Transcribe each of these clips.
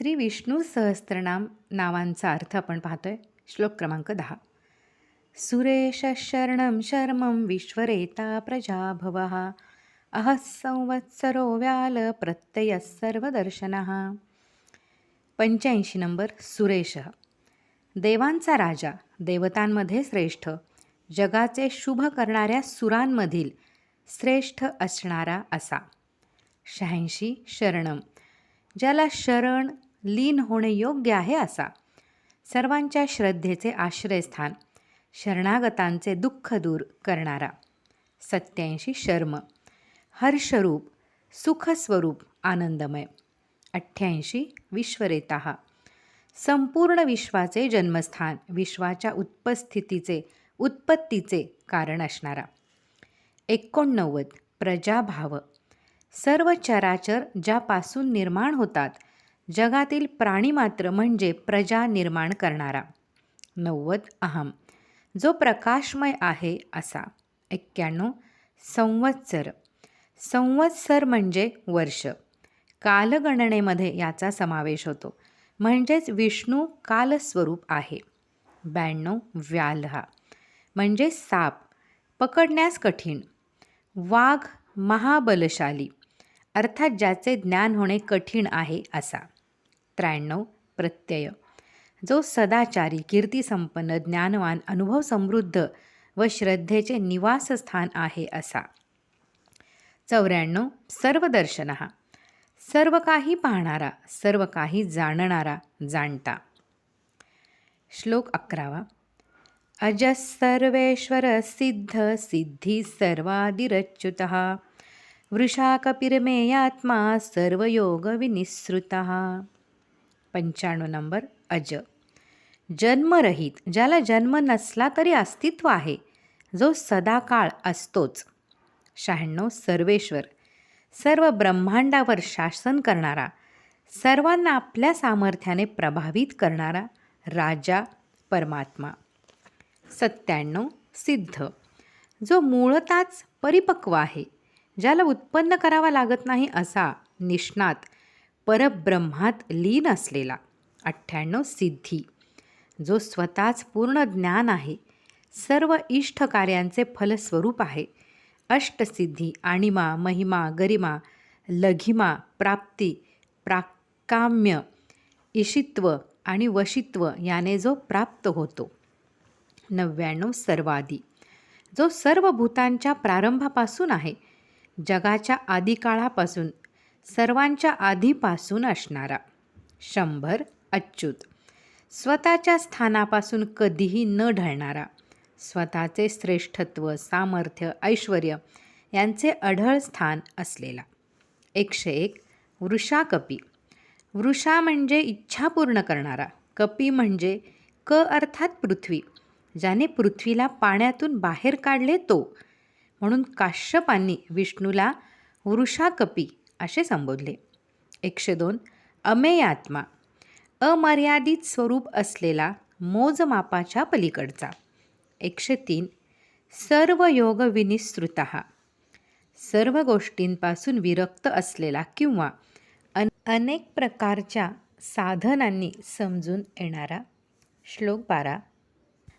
श्री विष्णू सहस्त्रनाम नावांचा अर्थ आपण पाहतोय. श्लोक क्रमांक दहा. सुरेश शरणं शर्मं विश्वरेता प्रजाभव। अह संवत्सरो व्याल प्रत्यय सर्वदर्शन। पंच्याऐंशी नंबर सुरेश. देवांचा राजा देवतांमध्ये श्रेष्ठ जगाचे शुभ करणाऱ्या सुरांमधील श्रेष्ठ असणारा असा. शहाऐंशी शरणम ज्याला शरण लीन होणे योग्य आहे असा. सर्वांच्या श्रद्धेचे आश्रयस्थान शरणागतांचे दुःख दूर करणारा. सत्याऐंशी शर्म हर्षरूप सुखस्वरूप आनंदमय. अठ्ठ्याऐंशी विश्वरेता संपूर्ण विश्वाचे जन्मस्थान विश्वाच्या उत्पस्थितीचे उत्पत्तीचे कारण असणारा. एकोणनव्वद प्रजाभाव सर्व चराचर ज्यापासून निर्माण होतात जगातील प्राणीमात्र म्हणजे प्रजा निर्माण करणारा. नव्वद अहम. जो प्रकाशमय आहे असा. एक्क्याण्णव संवत्सर. संवत्सर म्हणजे वर्ष. कालगणनेमध्ये याचा समावेश होतो. म्हणजेच विष्णू कालस्वरूप आहे. ब्याण्णव व्यालहा. म्हणजे साप. पकडण्यास कठीण. वाघ महाबलशाली. अर्थात ज्याचे ज्ञान होणे कठीण आहे असा. त्र्याण्णव प्रत्यय. जो सदाचारी कीर्तिसंपन्न ज्ञानवान अनुभव समृद्ध व श्रद्धेचे निवासस्थान आहे असा. चौऱ्याण्णव सर्वदर्शन सर्व काही पाहणारा सर्व काही जाणणारा जाणता. श्लोक अकरावा. अजः सर्वेश्वर सिद्ध सिद्धी सर्वादिरच्युत. वृषाकपिरमेयात्मा सर्वयोग विनिसृत पंच्याण्णव नंबर अज. जन्मरहित ज्याला जन्म नसला तरी अस्तित्व आहे जो सदाकाळ असतोच. शहाण्णव सर्वेश्वर. सर्व ब्रह्मांडावर शासन करणारा सर्वांना आपल्या सामर्थ्याने प्रभावित करणारा राजा परमात्मा. सत्त्याण्णव सिद्ध. जो मूळताच परिपक्व आहे ज्याला उत्पन्न करावा लागत नाही असा निष्णात परब्रह्मात लीन असलेला. अठ्ठ्याण्णव सिद्धी. जो स्वतःच पूर्ण ज्ञान आहे. सर्व इष्ट कार्यांचे फलस्वरूप आहे. अष्टसिद्धी आणिमा महिमा गरिमा लघिमा प्राप्ती प्राकाम्य इशित्व आणि वशित्व याने जो प्राप्त होतो. नव्याण्णव सर्वादी. जो सर्व भूतांच्या प्रारंभापासून आहे. जगाच्या आदिकाळापासून सर्वांच्या आधीपासून असणारा. शंभर अच्युत. स्वतःच्या स्थानापासून कधीही न ढळणारा. स्वतःचे श्रेष्ठत्व सामर्थ्य ऐश्वर यांचे अढळ स्थान असलेला. एकशे एक. वृषाकपी वृषा म्हणजे इच्छा पूर्ण करणारा. कपी म्हणजे क अर्थात पृथ्वी ज्याने पृथ्वीला पाण्यातून बाहेर काढले तो. म्हणून काश्यपांनी विष्णूला वृषाकपी असे संबोधले. एकशे दोन. अमेयात्मा. अमर्यादित स्वरूप असलेला मोजमापाच्या पलीकडचा. एकशे तीन. सर्व योग विनिसृत. सर्व गोष्टींपासून विरक्त असलेला किंवा अन अनेक प्रकारच्या साधनांनी समजून येणारा. श्लोक बारा.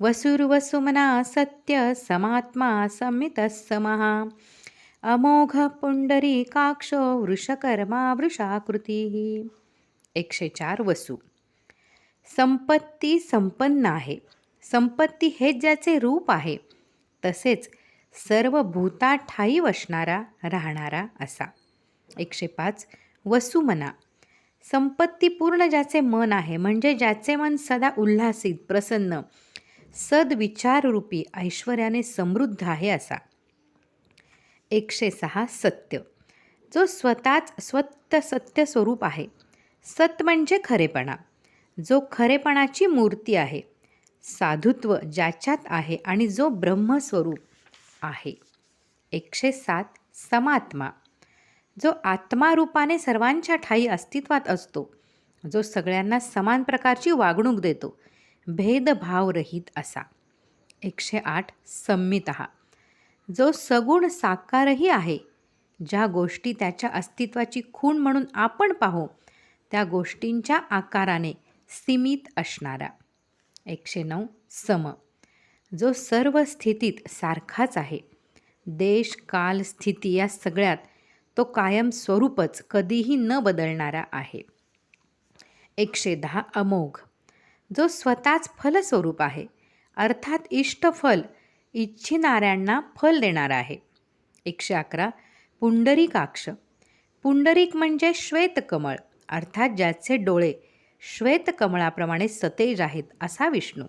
वसुर्वसुमना सत्य समात्मा समितसमः अमोघ पुंडरीकाक्षो वृषकर्मा वृषाकृती. एकशे चार वसू. संपत्ती संपन्न आहे. संपत्ती हे ज्याचे रूप आहे. तसेच सर्व भूता ठाई वसणारा राहणारा असा. एकशे पाच वसुमना संपत्तीपूर्ण ज्याचे मन आहे म्हणजे ज्याचे मन सदा उल्हासित प्रसन्न सद्विचाररूपी ऐश्वर्याने समृद्ध आहे असा. एकशे सहा सत्य. जो स्वतःच स्वत्त सत्य स्वरूप आहे. सत म्हणजे खरेपणा. जो खरेपणाची मूर्ती आहे. साधुत्व ज्याच्यात आहे आणि जो ब्रह्मस्वरूप आहे. एकशे सात समात्मा. जो आत्मारूपाने सर्वांच्या ठाई अस्तित्वात असतो. जो सगळ्यांना समान प्रकारची वागणूक देतो. भेदभावरहित असा. एकशे आठ संमित. जो सगुण साकारही आहे. ज्या गोष्टी त्याच्या अस्तित्वाची खूण म्हणून आपण पाहू त्या गोष्टींच्या आकाराने सीमित असणारा एकशे नऊ सम. जो सर्व स्थितीत सारखाच आहे. देश काल स्थिती या सगळ्यात तो कायम स्वरूपच कधीही न बदलणारा आहे. एकशे दहा अमोघ. जो स्वतःच फलस्वरूप आहे. अर्थात इष्टफल इच्छिणाऱ्यांना फल देणार आहे. एकशे अकरा पुंडरीकाक्ष पुंडरीक म्हणजे श्वेतकमळ अर्थात ज्याचे डोळे श्वेतकमळाप्रमाणे सतेज आहेत असा विष्णू.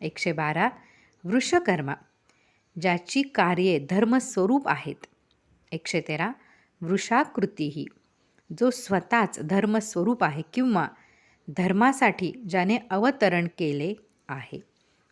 एकशे बारा वृषकर्मा. ज्याची कार्ये धर्मस्वरूप आहेत. एकशे तेरा वृषाकृतीही. जो स्वतःच धर्मस्वरूप आहे किंवा धर्मासाठी ज्याने अवतरण केले आहे.